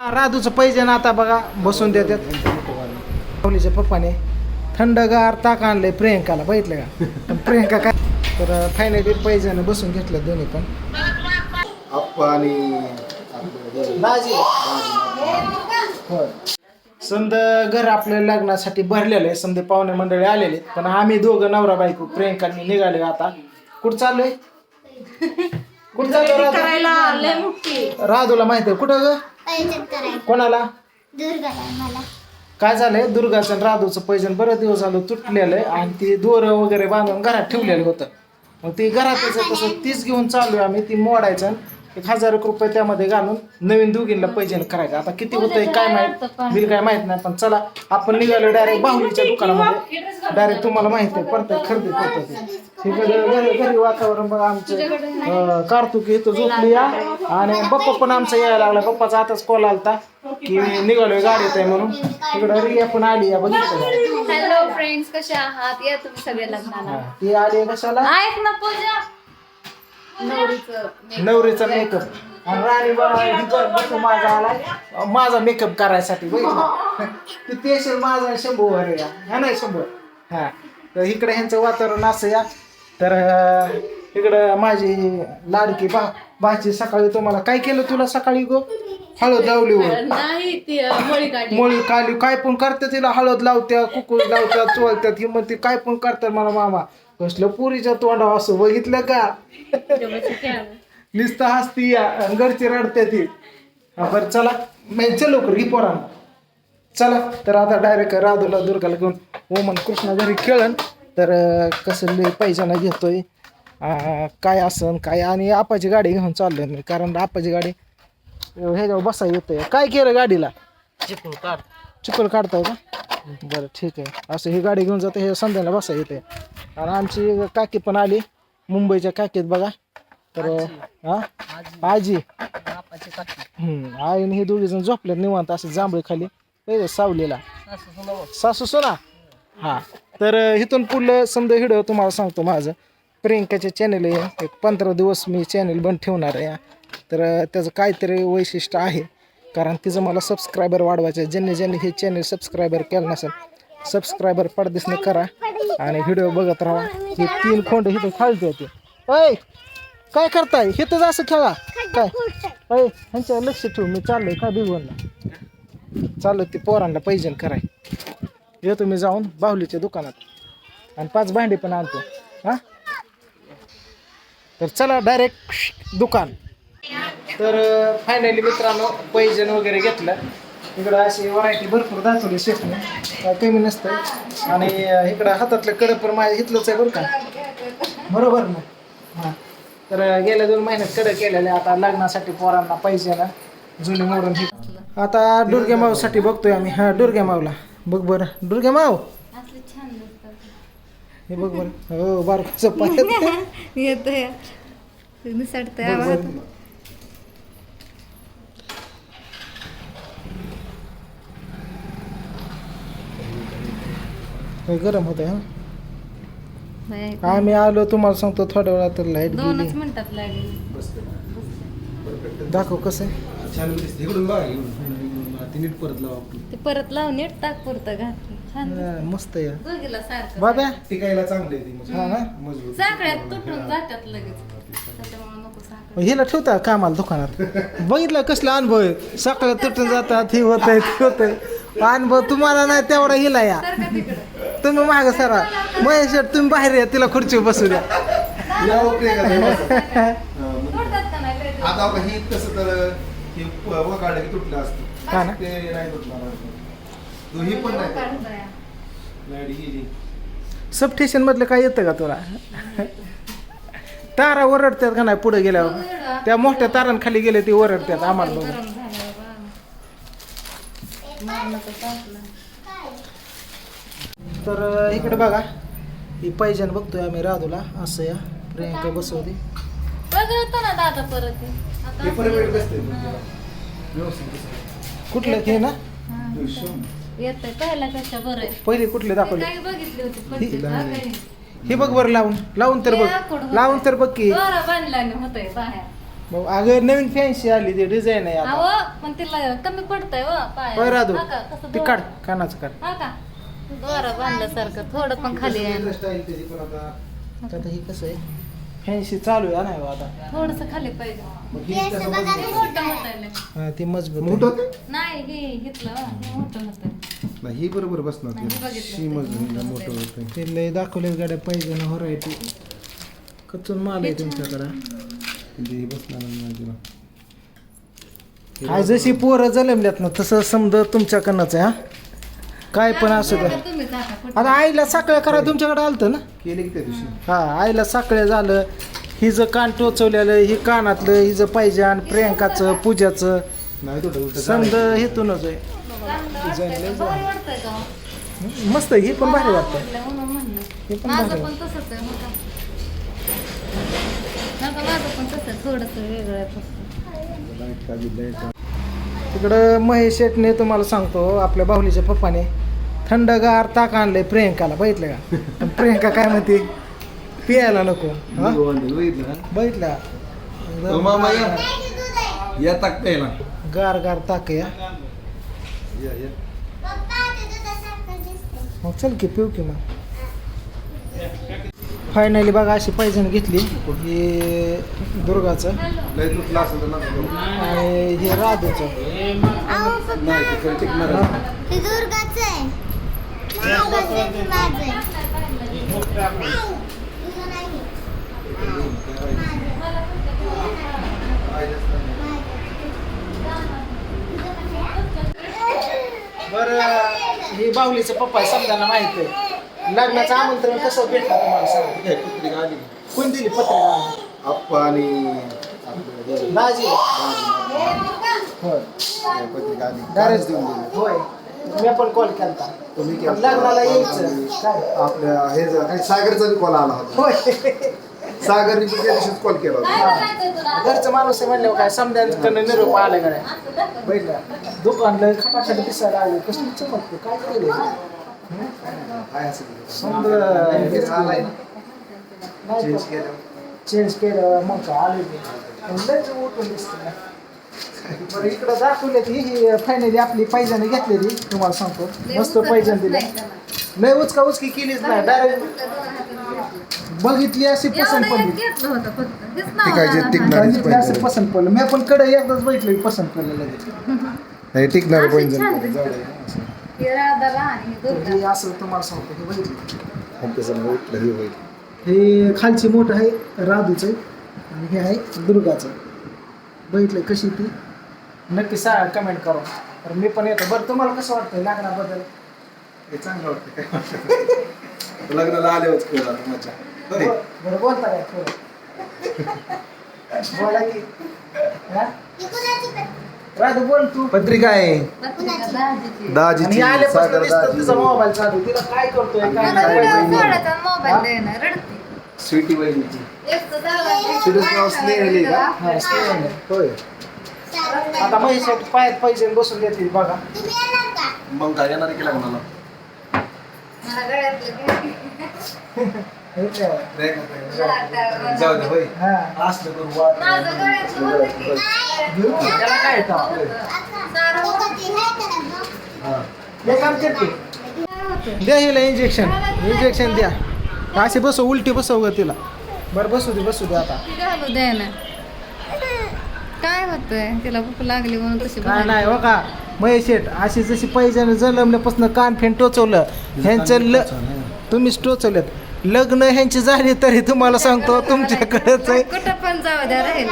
राधूचं पैजण आता बघा बसून देतात. मुलीच्या पप्पाने थंडगार ताक आणलंय प्रियंकाला बघितलं का? पण प्रियंका काय? तर फायनली पैजण बसून घेतलं दोन्ही पण. समद घर आपल्या लग्नासाठी भरलेलं आहे. समजा पाहुणे मंडळी आलेले. पण आम्ही दोघं नवरा बायको प्रियंका आणि मी निघाले आता. कुठं चाललोय? कुठं चाललोय राधू? करायला लय मोठी. राधूला माहिती आहे. कुठं ग? कोणाला? दुर्गाला मला. काय झालंय? दुर्गाचं आणि राधूचं पैजण बरं दिवस झालं तुटलेलं आहे आणि ते दोर वगैरे बांधून घरात ठेवलेलं होतं. मग ते घरातच आहे तसं तीच घेऊन चाललोय आम्ही ती मोडायचं आणि एक हजार एक रुपये त्यामध्ये घालून नवीन दोघींना पैजण करायचं. आता किती होतंय काय माहीत? बिल काय माहीत नाही पण चला आपण निघालो डायरेक्ट बाहुलीच्या दुकानामध्ये. डायरेक्ट तुम्हाला माहिती आहे परत खरेदी करतो घरी वातावरण बघा आमचं कार्तिक इथं झोपली या. आणि पप्पा पण आमचा यायला लागला. पप्पाचा आताच कॉल आलता की निघालोय गाडीत आहे म्हणून. तिकडं रिया पण आली या बघितलं? हॅलो फ्रेंड्स कशा आहात? या तुम्ही सगळे लग्नाला. ती आली कशाला? ऐक ना पूजा? नवरीचं नवरीचा मेकअप आणि राणी बाबा माझा आलाय माझा मेकअप करायसाठी बघितलं ते पेशल माझा शंभू वर या हा नाही शंभू. हा. तर इकडे ह्यांचं वातावरण असं या. तर इकडं माझी लाडकी बा बाची सकाळी तुम्हाला काय केलं तुला सकाळी गो? हळद लावली मळी काली काय पण करते तिला हळद लावत्या कुकूज लावत्या चोळत्यात ही म्हणते काय पण करतात मला मामा. कसलं पुरीच्या तोंडावर असं बघितलं का? नुसतं हसती घरची रडते ती. बरं चला. चल लवकर घे पोरांना. चला तर आता डायरेक्ट राधूला दुर्गाला घेऊन ओमन कृष्णा घरी खेळन. तर कसं पैशाना घेतोय. काय असन काय आणि आपाची गाडी घेऊन चाललोय मी कारण आपाची गाडी ह्याच्यावर बसा येतोय. काय केलं गाडीला? चिकल काढ. चिकल काढताय का? बरं ठीक आहे. असं ही गाडी घेऊन जाते हे संध्याला बसा येते आणि आमची काकी पण आली मुंबईच्या काकीत बघा. तर हा? आजी. हम्म आईने हे दोघे जण झोपल्यात निवांत असं जांभळे खाली. पहिले सावलीला. सासू सोना हा. तर इथून पुढलं समजा हिडं तुम्हाला सांगतो माझं. प्रियंकाचे चॅनल आहे. एक पंधरा दिवस मी चॅनल बंद ठेवणार आहे. तर त्याचं काहीतरी वैशिष्ट्य आहे. कारण तिचं मला सबस्क्रायबर वाढवायचं आहे. ज्यांनी ज्यांनी हे चॅनल सबस्क्रायबर केलं नसेल सबस्क्रायबर पडदिसने करा आणि व्हिडिओ बघत राहा. हे तीन खोंड हिथं खालते होते. ऐ काय करताय? हे तर असं खेळा. काय? ऐ ह्यांच्या लक्ष ठेवू मी चाललोय का बिगवणला चाललो ते पोरांना पैजन कराय. येतो मी जाऊन बाहुलीच्या दुकानात. आणि पाच भांडी पण आणतो. हां? तर चला डायरेक्ट दुकान. तर फायनली मित्रांनो पैजन वगैरे घेतलं. इकडं अशी व्हरायटी भरपूर दाखवली शेफने. काय कमी नसतं आणि इकडं हातातलं कडं पण माझ्या इथलंच आहे बरं का. बरोबर ना? हां. तर गेल्या दोन महिन्यात कडं केलेले आता लग्नासाठी पोरांना पैसे ना जुने मोडून आता दुर्गे माऊसाठी बघतोय आम्ही. हा दुर्गे माऊला. बघ बरं. दुर्गे माऊ? हे बघ बरं. हो बारकोचं पाय येतोय निसटतंय बघ आवाज बरं. हे गरम होत हा. बाई, आम्ही आलो तुम्हाला सांगतो थोड्या वेळात तर लाइट गेली. दोनच मिनिटात लागेल दाखव कसं आहे. छान दिसते. इकडून बघा इकडून. ती नीट परत लावा आपण ते परत लावून नीट टाक पुरतं घातलं छान हा, मस्त या दोघीला सारखं. बाब्या. टिकायला चांगली आहे ती. हा ना? मजबूत. साखळ्यात तुटून जातात लगेच. त्याच्यामुळे नको साखर हिला ठेवता कामाला दुकानात? बघितलं कसला अनुभव आहे. सकाळी तुटून जातात हे होत आहे ते होत आहे अनुभव तुम्हाला नाही तेवढा हिला या. तिकडं. तुम्ही माग सरा. महेश तुम्ही बाहेर या तिला खुर्ची बसू द्या या ओके का नाही. हा, मग आता बघा हे कसं तर हे प- वकाडे की तुटलं असतं. हा ना. ते नाही तुटणार तो ही पण नाही काढताय. लाइट गेली सब स्टेशन मधलं काय येतं का तुला? तारा ओरडतात का नाही पुढे गेल्यावर? त्या मोठ्या तारांखाली गेले ते ओरडतात आम्हाला बघून. गरम झालं बाबा. मारलं तर टाकलं. तर इकडे बघा. ही पैजण बघतोय आम्ही राधूला. असं या. प्रियंका बसवते. ना दादा परत. हे. व्यवस्थित कुठलं हे ना? हा. शोन. येतंय पहिला कशा बरं आहे. पहिले कुठले दाखवले? काही बघितली होती? पट्टी का काही? हे बघ बरं लावून. लावून तर बघ. लावून तर बघ की. दोरा बांधल्याने होतंय बाहेर. मग अगं नवीन फॅन्सी आली ती डिझाईन आहे आता. अहो पण तिला कमी पडतंय पाय राधू हा का? कसं ती काढ कानाचं काढ. हा का? दोरा बांधल्यासारखं थोडं पण खाली आहे. आता? आता ही कसं आहे? फॅन्सी चालू आहे नाही आता. थोडस खाली पाहिजे. मोठं हा, ती मजबूत मोठं आहे. होतं? नाही हे घेतलं हे मोठं होतं. नाही ही बरोबर बसणार नाही, ती. हे बघितलं. मजबूत मोठं होतं. ते लय दाखवले गाड्या पाहिजे ना व्हरायटी. कचून माल आहे तुमच्याकडं. म्हणजे ही बसणार नाही तुला काय जशी पोरं जलमल्यात ना तसं समजा तुमच्याकडनंच आहे हा. काय पण असू द्या आता कुठं. आईला साखळ्या करा तुमच्याकडे आलतं ना केले की त्या दिवशी हा आईला साखळ्या झालं हिचं कान टोचवलेलं ही कानातलं हिचं पायजान प्रियंकाचं पूजाचं नाही तो उलट समजा हेतूनच आहे चांगलं वाटतंय का? भारी वाटतंय का? मस्त आहे, ही पण भारी वाटतं आवडलं म्हणून म्हणलं. हे पण माझं भारी पण तसंच आहे नका नका माझं पण तसं आहे थोडस वेगळं आहे फक्त लाइट काढली लाइट तिकडं महेश शेटने तुम्हाला सांगतो आपल्या बाहुलीच्या पप्पाने थंडगार ताक आणलंय प्रियंकाला बघितलं का? पण प्रियंका काय म्हणते? पियायला नको हा? बघितलं मामा, या. या गार गार ताक या. या या. मग चल की पिऊ की मग. फायनली बघा अशी पायजण घेतली. हे दुर्गाचं. आणि हे राधूचं. बरं हे बाहुलीचं पप्पा समजायला माहीत आहे. लग्नाचं आमंत्रण कसं भेटलं तुम्हाला सांगा? ठीक आहे, पत्रिका आली. कोण दिली पत्रिका? आप्पा आणि आपलं हे, दाजी. होय. हे पत्रिका आली. डायरेक्ट देऊन दिली होय. मी पण कॉल केलता. तुम्ही. लग्नाला यायचं. काय? आपल्या हे ज- काही सागरचा बी कॉल आला होता. होय. सागरने बी त्या दिवशीच कॉल केला होता. घरचं माणूस आहे म्हणल्यावर काय? समजायचं निरोप आले का नाही? पहिलं. दुकानला खटाखट दिसायला आले कसली चमकते काय केलं काय. समजा चेंज? केलं. चेंज केलं मग आले मी. पण लयच उठून दिसतं बरं इकडं दाखवले ती ही फायनली आपली पैजाने घेतलेली तुम्हाला सांगतो. मस्त पैजण दिले. नाही उचका उचकी केलीच नाही. डायरेक्ट बघितली अशी पसंत पडली. घेतलं होतं फक्त हेच नाव टिकायचे, आहे. टिकणार. बघितली असं पसंत पडलं. मी पण कडे एकदाच बघितलं पसंत पडलं लगेच. नाही टिकणार अशी हे राधाला आणि हे तर दुर्गा. हे असं तुम्हाला सांगतो हे बघितलं उठलं हे होईल हे खालची मोठं आहे राधूचं. आणि हे आहे दुर्गाचं. बघितलं कशी ती? नक्की सांगा कमेंट करा तर मी पण येतो. बरं तुम्हाला कसं वाटतं लग्नाबद्दल? हे चांगलं वाटतं काय लग्नाला आल्यावरच आता मजा होय. बरं बोलता काय थोडं बोला की. हा? राधू बोल तू पत्रिका आहे दहाजीची. आणि दाजीची आल्यापासून सागर दिसतं तिचा मोबाईल चालू तिला काय करतोय काय मला नाही व्हिडिओ पाहिजे. सोडायचा हा? मोबाईल देणं रडते स्वीटी वहिनीची एक तर नाव का? हा. होय. आता महिला पायात पैसे बसून घेतली बघा तुम्ही येणार का? मग काय येणार की लग्नाला मला गळ्यातलं? जाऊ दे होय हा. असलं करू? त्याला काय येतं? हा हे? द्या हिला इंजेक्शन इंजेक्शन द्या अशी बसव उलटी बसव ग तिला बरं बसू दे बसू दे आता घालू दे ना काय होतंय तिला भूक लागली म्हणून तशी काय नाही हो का महेश शेठ अशी जशी पैशाने जलमल्यापासून कान फेन टोचवलं ह्यांचं ल तुम्हीच टोचवलेत लग्न ह्यांची झाली तरी तुम्हाला सांगतो तुमच्याकडेच आहे कुठं पण जाऊ द्या राहील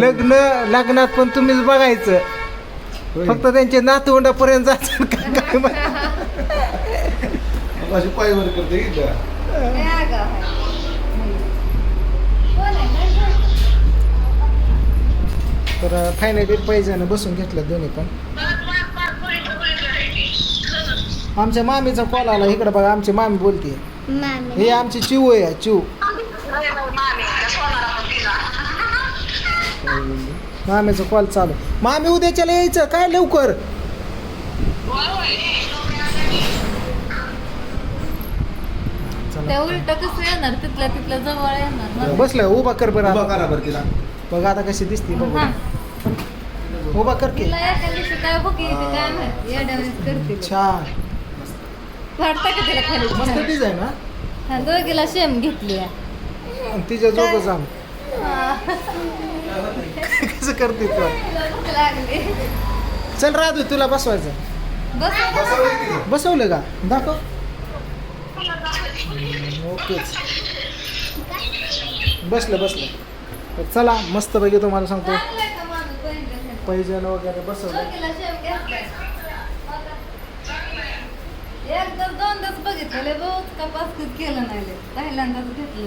लग्न लग्नात पण तुम्हीच बघायचं. फक्त त्यांच्या नातवंडापर्यंत जायचं काय काय माहिती. अशी पायवर करते की? तर फायनली पैशाने बसून घेतलं दोन्ही पण आमच्या मामीचा कॉल आला इकडे बघा आमची मामी बोलते मामी. हे आमची चिऊ आहे चिऊ. मामीचा कॉल चालू. मामी उद्याच्याला यायचं काय लवकर? त्या उलट कसं येणार? तिथल्या तिथल्या जवळ येणार ना. बसलं उभा कर बरं उभा आता. करा बरं तिला. बघ आता कशी दिसते बघ हा. उभा कर की. तिला एका दिवशी काय बघ येते काय माहिती येड्यावानीच करते. छान. वाटतं का तिला खाली? मस्त डिझाईन हा हा दोघीला शेम घेतली आहे. आणि तिच्या जोग जाम कसं करते तू? तिला भूक लागली. चल राधू तुला बसवायचं. बस बसवलं का? दाखव. ओकेच बसलं बसलं. तर चला मस्त पैकी तुम्हाला सांगतो? पैजण वगैरे बसवलं. दोघीला शेम घेतलाय. एकदा दोनदाच बघितलं बहुत का पाच केलं नाही पहिल्यांदाच घेतलं